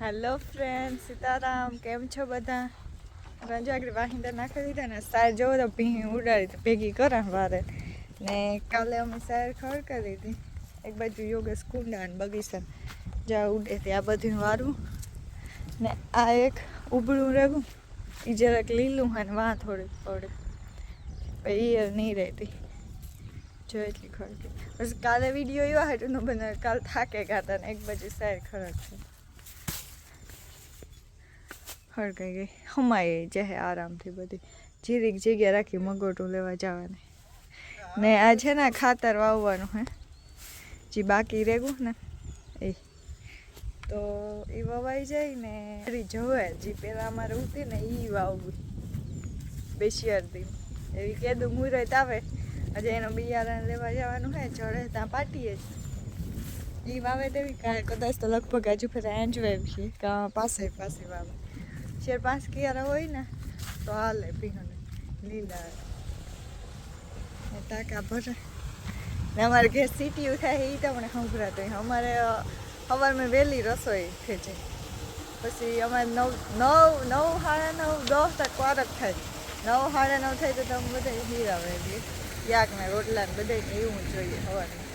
Hello friend Sitaram, કેમ છો બધા? રંજાગરી વાહિંદા નાખી દીધા ને સાર જોવો તો ભીંગ ઉડાડી તો ભેગી કરે વારે. ને કાલે અમે સાર ખડ કરી દીધી. એક બાજુ યોગેશ કુંડા અને બગીચા. જ્યાં ઉડે ત્યાં બધું વારું ને આ એક ઉભળું રહેવું એ જરાક લીલું હોય ને વાં થોડીક પડે. પછી એ નહીં રહેતી. જો એટલી ખડકી કાલે વીડિયો એવા હતું ન બનાવે કાલ થાકે ગાતા ને એક બાજુ સાર ખરાક છે. હળગાઈ ગઈ. હમાઈ જાય આરામથી બધી જીરીક જગ્યા રાખી મગોટું લેવા જવાની. ને આ છે ને ખાતર વાવવાનું હે. જે બાકી રેગું ને એ. તો એ વવાઈ જાય ને જવે. જે પેલા અમારે ઉતી ને એ વાવવું. બેશિયારથી એવી કેદું મુહૂર્ત આવે. હજી એનું બિયારણ લેવા જવાનું હે. ચડે ત્યાં પાટીએ. જ એ વાવે તેવી. કદાચ તો લગભગ હજુ ફેર એન્જોય છે. પાસે પાસે વાવે. શેર પાંચ કિયારા હોય ને, તો હાલે પીહોને, લીલા. ટાંકા ભરે. ને અમારે ઘેર સીટીયું થાય એ તમને સંભળાતો અમારે સવારમાં વહેલી રસોઈ જાય. પછી અમારે નવ નવ નવ, સાડા નવ, દસ તક વારક થાય. નવ, સાડા નવ થાય તો તમે બધા હીર આવે યાક ને રોટલા ને બધા એવું જોઈએ સવારમાં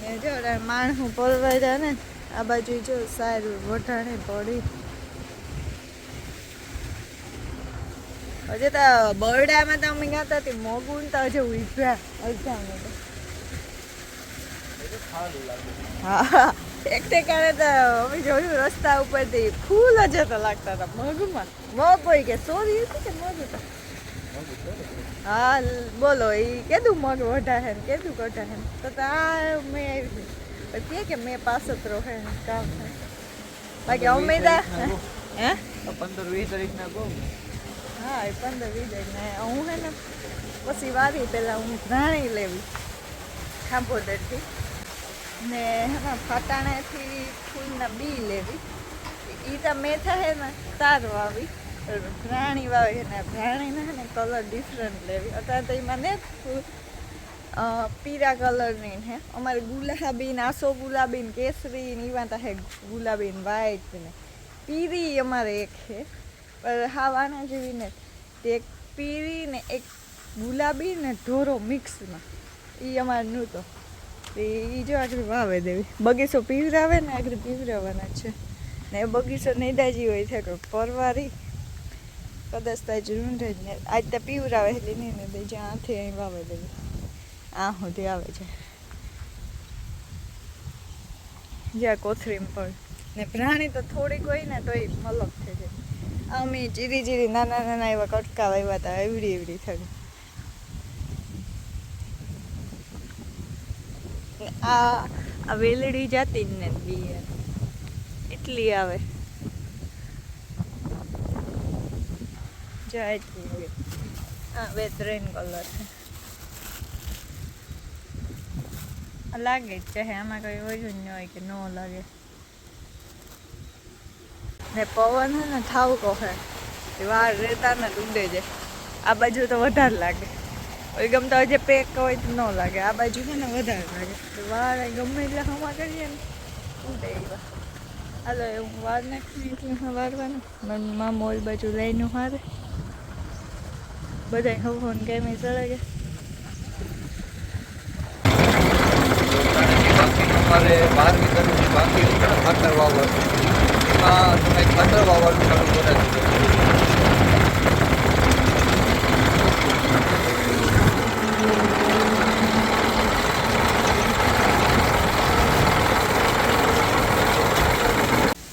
ને જો, માણસું પરવાઈ રહ્યા ને, આ બાજુ જો સારું વઢાણે પડી. હજુ તો બરડામાં તો અમે ગયા હતા મોગું ને તો હજુ ઉભ્યા અડધા અમે તો. હા એક ઠેકાણે તો અમે જોયું રસ્તા ઉપરથી. ફૂલ જ હતા લાગતા હતા મગમાં મગ હોય કે સોરી હતી કે મગ હતા હા લ- બોલો એ કેદું મગ વઢા હે ને કેદું કઢા હે તો તો આ મેં આવી પછી કે મેં પાસ જ રહે કામ થાય. બાકી અમે તો હે? પંદર વીસ તારીખ ના કહું. હા, એ પંદર વીસ ને હું હે ને પછી વાવી પહેલાં હું રાણી લેવી ખાંભોદરથી. ને એમાં ફટાણાથી ફૂલના બી લેવી. એ તો મેથા હે ને તાર વાવી ભ્રાણી વાવી ને રાણીના હે ને કલર ડિફરન્ટ લેવી. અત્યારે તો એમાં ને પીરા કલરની હે અમારે ગુલાબી ને આસો ગુલાબી ને કેસરી ને એવા તો હે ગુલાબી ને વ્હાઈટ ને. પીરી અમારે એક છે, પણ હાવાના જેવી ને તે એક પીળી ને એક ગુલાબી ને ઢોરો મિક્સમાં. એ અમારે નહોતો. એ જો આગળ વાવે દેવી. બગીચો પીવરાવે ને આગળ પીવરાવાના છે. ને એ બગીચો નૈદાજી હોય છે કે પરવારી. કદાચ તાજ રૂંઢે જ ને. આજ તો પીવરાવે એટલે નહીં ને દે જ્યાંથી અહીં વાવે દેવી. આ સુધી આવે છે. જ્યાં કોથરીમ પણ ને પ્રાણી તો થોડીક હોય ને તો એ મલક થઈ જાય. અમે ચીરી ચીરી નાના નાના એવા કટકા વાવ્યા હતા એવડી એવડી થઈ આ આ વેલડી જાતી જ ને બી એટલી આવે. જાય આવે. હા બે ત્રણ કલર લાગે જ છે આમાં કઈ હોય જ ન હોય કે ન લાગે. ને પવન હે ને થાવ કહે વાર રહેતા ને ઉડે જાય આ બાજુ તો વધારે લાગે. ઓય ગમતા હોય જે પેક હોય તો ન લાગે. આ બાજુ છે ને વધારે લાગે. વાર ગમે એટલે હવા કરીએ ને. ઉડે એવા હાલો, એ હું વાર નાખી એટલે હું વારવાનું. મનમાં મોલ બાજુ લઈને હારે. બધા હવન ગમે ચડે ગયા અમારે બાકી છે ખાતર વાવવાનું એમાં તમે ખાતર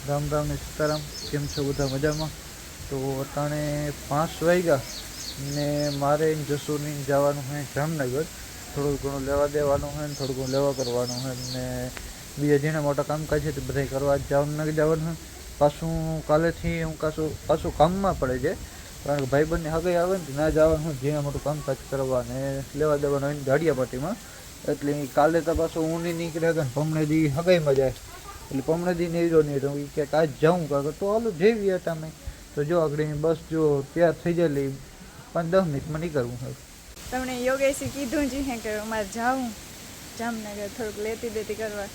રામ રામ ને સીતારામ, કેમ છો બધા મજામાં? તો અટાણે પાંચ વાગ્યા ને મારે જસુની જવાનું હોય જામનગર. થોડું ઘણું લેવા દેવાનું હોય ને થોડું ઘણું લેવા કરવાનું હોય ને બીજા જેના મોટા કામકાજ છે તે બધા કરવા જામનગર જવાનું હોય પાછું કાલેથી હું કાશું પાછું કામમાં પડે છે. કારણ કે ભાઈ બંને હગાઈ આવે ને ના જવાનું જે જેના મોટું કામકાજ કરવા ને લેવા દેવાનું એની દાડિયાપાટીમાં એટલે કાલે તો પાછું હું નહીં નીકળે કે ભમણે દી હગાઈમાં જાય. એટલે પમણેદી નહીં રહ્યો નહીં રહ્યો કે આજ જાઉં કાં તો હાલો જેવી હતા અમે તો જો આગળની બસ જો તૈયાર થઈ જાય પણ દસ મિનિટમાં નીકળવું હોય. તમને યોગેશે કીધું જ છે કે અમારે જાઉં જામનગર થોડુંક લેતી દેતી કરવા.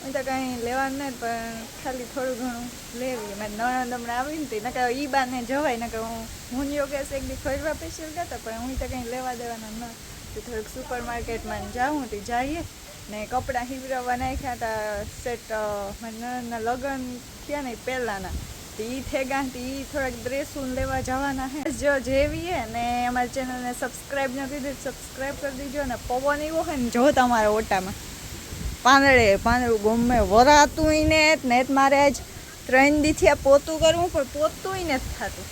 હું તો કંઈ લેવાનું નહીં, પણ ખાલી થોડું ઘણું લેવી. મેં નણંદ હમણાં આવી ને નકર ઈ બાને જવાય, નકર હું હું યોગેશ એક દી ફરવા પેશિયલ ગયા પણ હું તો કંઈ લેવા દેવાના ન. તો થોડુંક સુપર માર્કેટમાં જાઉં, તો જઈએ. ને કપડાં હિવરાવવા નાખ્યા હતા સેટ મારા નણંદના લગ્ન થયા ને પહેલાંના. તો ઈ તો એ થોડાક ડ્રેસું લેવા જવાના હે. જો જેવી હે ને અમારી ચેનલને સબસ્ક્રાઈબ નથી દીધી સબસ્ક્રાઈબ કરી દીજો ને પવન એવો હોય ને જો તમારા ઓટામાં. પાંદડે, પાંદડું ગમે વરાતું ને ને મારે આજ ત્રણ દીથી આ પોતું કરવું, પણ પોતું નથી થતું.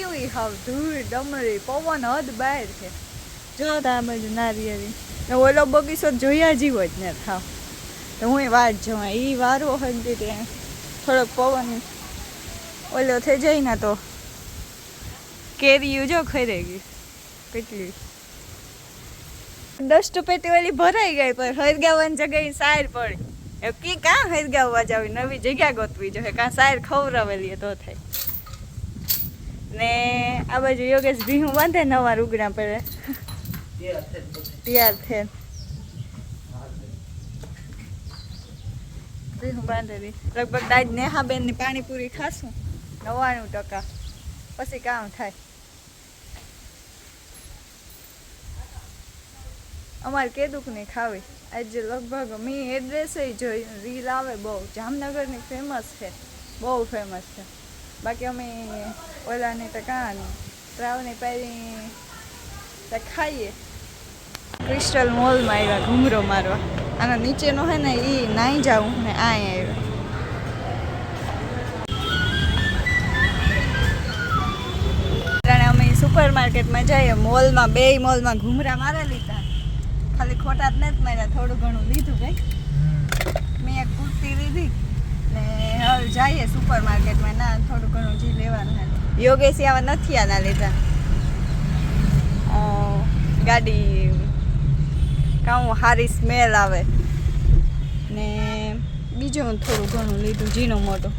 એવું હાવ ધૂળ, ડમરી, પવન હદ બહાર છે. જો તો આ બાજુ નારિયેળી ને ઓલો બગીચો જોયા જીવો જ ને થાવ તો હું વાત જોવા એ વારો હોય ત્યાં થોડોક પવન ઓલો થઈ જાય ને તો કેરીયું જો ખરે ગઈ કેટલી. ડસ્ટ પેટી ઓલી ભરાઈ ગઈ, પણ હરગાવાની જગ્યાએ સાર પડી. એવું કી કાં હરગાવવા જાવી નવી જગ્યા ગોતવી જોઈએ કાં સાર ખવરાવેલી તો થાય. ને આ બાજુ યોગેશ ભીહું બાંધે નવા રૂગણા પડે તૈયાર થે. ભીહું બાંધેલી લગભગ આજ નેહાબેનની પાણીપુરી ખાશું. નવ્વાણું ટકા. પછી કામ થાય. અમારે કેદુક નહીં ખાવી. આજે લગભગ મેં એડ્રેસ જોઈ રીલ આવે બહુ. જામનગરની ફેમસ છે. બહુ ફેમસ છે. બાકી અમે ઓલાની તો કાં ત્રાવની પહેરી તો ખાઈએ. ક્રિસ્ટલ મોલમાં આવ્યા ઘૂમરો મારવા. આનો નીચેનો હે ને એ નાઈ જાઉં ને આ આવ્યો. સુપર માર્કેટમાં જઈએ. મોલમાં બે મોલમાં ઘૂમરા મારા લીધા ખાલી ખોટા જ નથી માર્યા, થોડું ઘણું લીધું ભાઈ મેં એક કુર્તી લીધી ને હવે જઈએ સુપર માર્કેટમાં ના, થોડું ઘણું જે લેવાનું યોગેશી આવા નથી આના લીધા. ગાડી, કાં સારી સ્મેલ આવે. ને બીજું થોડું ઘણું લીધું, ઝીણું મોટું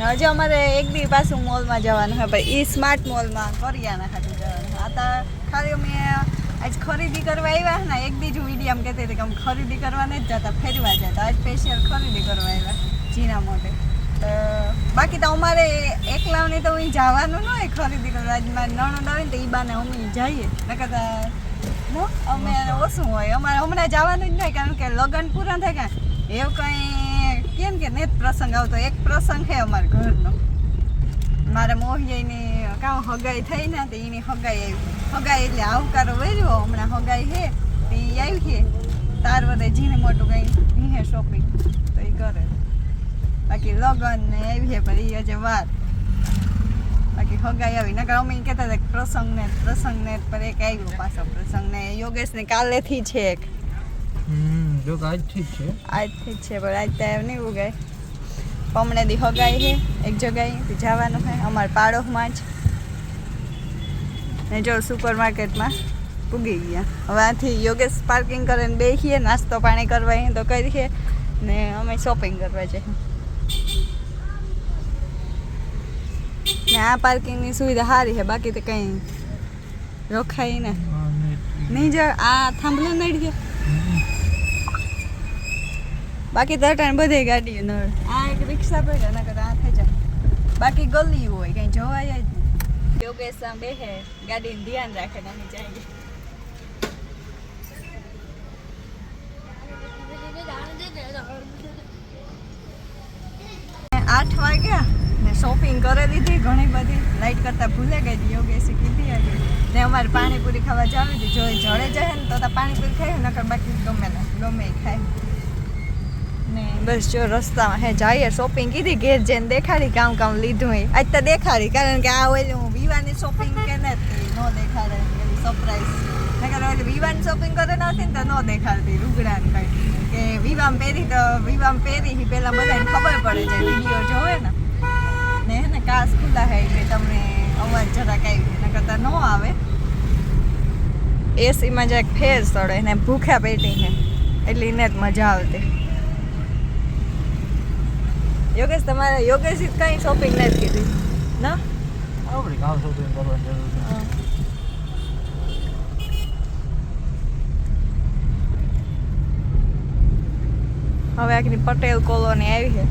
હજુ અમારે એક દી પાછું મોલમાં જવાનું હોય ભાઈ એ સ્માર્ટ મોલમાં કરિયાના ખાતે જવાનું. આ ખાલી અમે આજ ખરીદી કરવા આવ્યા ને એક બીજું વીડિયો કહેતી હતી કે અમે ખરીદી કરવા નથી જતા ફેરવા જતા. આજ સ્પેશિયલ ખરીદી કરવા આવ્યા જીના માટે તો બાકી તો અમારે એકલાવને તો અહીં જવાનું ન હોય ખરીદી કરવા. આજ મારે નણંદ આવે ને તો એ બાને અમે જઈએ. નકર અમે ઓછું હોય. અમારે હમણાં જવાનું જ નહીં કારણ કે લગ્ન પૂરા થાય. કાંઈ એવું કંઈ કેમ કે નેત પ્રસંગ આવતો. એક પ્રસંગ છે અમારા ઘરનો. મારા મોહિયાની કાં હગાઈ થઈ ને તો એની હગાઈ આવી. હગાઈ એટલે આવકારો વર્યો હમણાં હગાઈ હે તે એ આવી છે તાર વધે જીને મોટું કંઈ હે શોપિંગ તો એ કરે. બાકી લગન ને આવી છે પણ એ હજે વાત બાકી હગાઈ આવી. નકર અમે એ કહેતા હતા પ્રસંગ ને પ્રસંગ ને પર એક આવ્યો પાછો. પ્રસંગ ને યોગેશ ને કાલેથી છે એક. જો આજથી જ છે. આજથી જ છે પણ આજ તો એમ નહીં ઉગાય. પમણે દી હગાઈ છે એક જગ્યાએ. તો જવાનું છે અમારા પાડોશમાં જ. ને જો સુપર માર્કેટમાં પૂગી ગયા. હવે આથી યોગેશ પાર્કિંગ કરીને બેસીએ નાસ્તો પાણી કરવા તો કરીએ ને અમે શોપિંગ કરવા જઈએ. ને આ પાર્કિંગની સુવિધા સારી છે, બાકી તો કંઈ રોખાય ને નહીં જો, આ થાંભલો નડી ગયો. બાકી તટાણ બધી ગાડીઓ નળ આ એક રિક્ષા પર એના કરતા આ થઈ જાય. બાકી ગલી હોય, કઈ જોવાય જ યોગેશ બેહે ગાડીનું ધ્યાન રાખે નહીં જાય આઠ વાગ્યા, ને શોપિંગ કરી લીધી, ઘણી બધી લાઈટ કરતા ભૂલે ગઈ હતી, યોગેશે કીધી હતી ને અમારે પાણીપુરી ખાવા જાવી હતી, જો જળે જાય ને તો પાણીપુરી ખાઈ નકર બાકી ગમે ને, ગમે ખાય. ને બસ જો રસ્તામાં હે, જઈએ શોપિંગ કીધી, ઘેર જઈને દેખાડી કામ કામ લીધું એ. આજ તો દેખાડી, કારણ કે આ ઓલી વિવાની શોપિંગ કે ને દેખાડે એવી સરપ્રાઈઝ નકર ઓલી વિવાની શોપિંગ કરે નથી ને તો નો દેખાડતી રૂગડા ને કઈ કે વિવામ પહેરી તો વિવામ પહેરી પેલા બધાને ખબર પડે છે વીડિયો જોવે ને ને ને કાસ ખુલ્લા હે કે તમને અવાજ જરાક આવી એના તો ન આવે એસીમાં જરાક ફેર સડે, ને ભૂખ્યા પેટીને એટલે એને જ મજા આવતી. યોગેશ, તમારે યોગેશ કઈ શોપિંગ નથી કીધી, ના? આપણે કામ શોપિંગ કરવાની જરૂર છે હવે આખી પટેલ કોલોની આવી છે.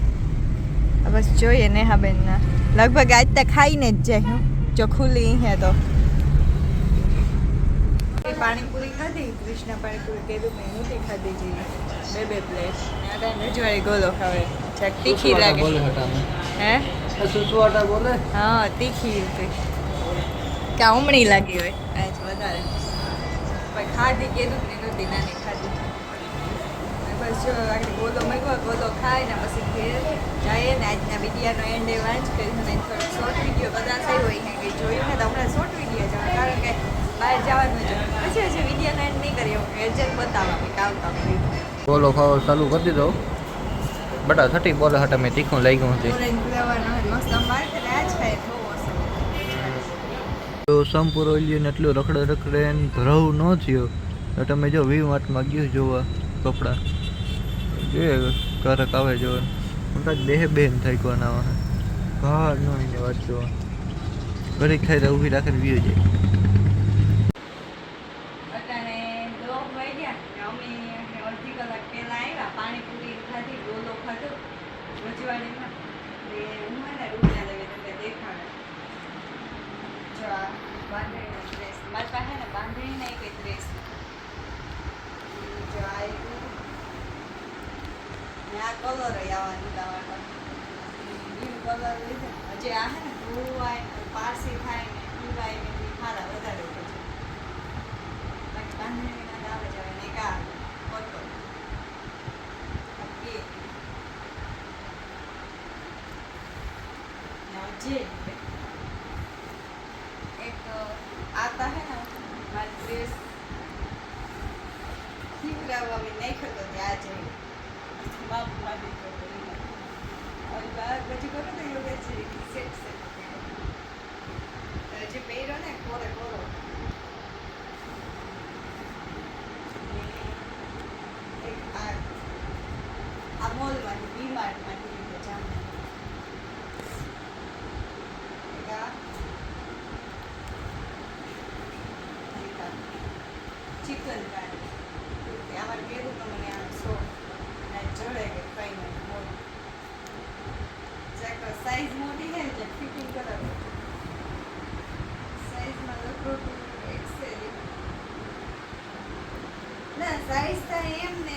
બસ જોઈએ નેહાબેનના લગભગ આજ તો ખાઈને જ જાય હું. જો ખુલ્લી હે તો. પાણીપુરી ખાધી? કૃષ્ણ પાણીપુરી કીધું મેં નથી ખાધી જી. બે બે પ્લેટ. રજવાળી ગોલો ખાવે. તીખી લાગે. હે? સુસવાટા બોલે? હા તીખી હતી કે ઉમણી લાગી હોય. આજ વધારે. પણ ખાધી કીધું ને નહોતી નાની ખાધી. બસ જો આગળ ગોલો મૂક્યો ગોલો ખાય ને પછી ઘેર જાય ને આજના વિડીયોનો એન્ડ એ વાંચ કરી અને શોર્ટ વીડિયો કદાચ આવ્યો હોય કંઈ જોયું ને તો હમણાં શોર્ટ વીડિયો જવા કારણ કે બહાર જવાનું છે પછી હજી વિડીયોનો એન્ડ નહીં કરીએ હું એજન્ટ બતાવવા કંઈક આવતા હોય. બોલો ખાવા ચાલુ કરી દીધો. બટા થટી બોલો હટા મેં તીખું લઈ ગયું હતી. સંપૂર ઓઇલી ને એટલું રખડે રખડે ને ભરાવ ન થયો. તો તમે જો વી માર્ટમાં ગયું જોવા કપડાં. જે ઘરક આવે જોવા. હું બે બેન થઈ કોના ઘર ન એને વાત જોવા. ઘડીક ખાઈ ઊભી રાખીને વીયો જાય. અમે પાણીપુરી ખાધી ગોલો ખાધો રજવાડીમાં ને ઉમાને રૂપિયા લઈને તમને દેખાડે. જો આ બાંધણીનો ડ્રેસ મારી પાસે ને બાંધણીના એક ડ્રેસ જો આ એક ને. આ કલર આવવાનું લાવવાનો બ્લુ કલર લીધો. હજી આ હે ને બ્લુ આય પારસી થાય ને બ્લુ આય ને ઈ ખારા વધારે છે બાકી બાંધણીના તો આવે જ આવે ને એક આ કોટન આ બે ને હજી એક આતા હે ને મારી ડ્રેસ ખીવડાવવા મેં નાખ્યો તો ત્યાં જઈ ઓલી બાર પછી કરો તો યોગે છે હજી પહેર્યો ને કોરે કોરો એક આ આ મોલમાંથી ડીમાર્ટમાંથી લીધો જામ એક આ ચિકન કારી આમાં પહેરું તો મને આમ સો અને જડે કે કઈ નહીં મોટું ચેક સાઈઝ મોટી છે એટલે ફિટિંગ કરાવે સાઈઝમાં લગભગ એક્સેલ ના સાઈઝ તો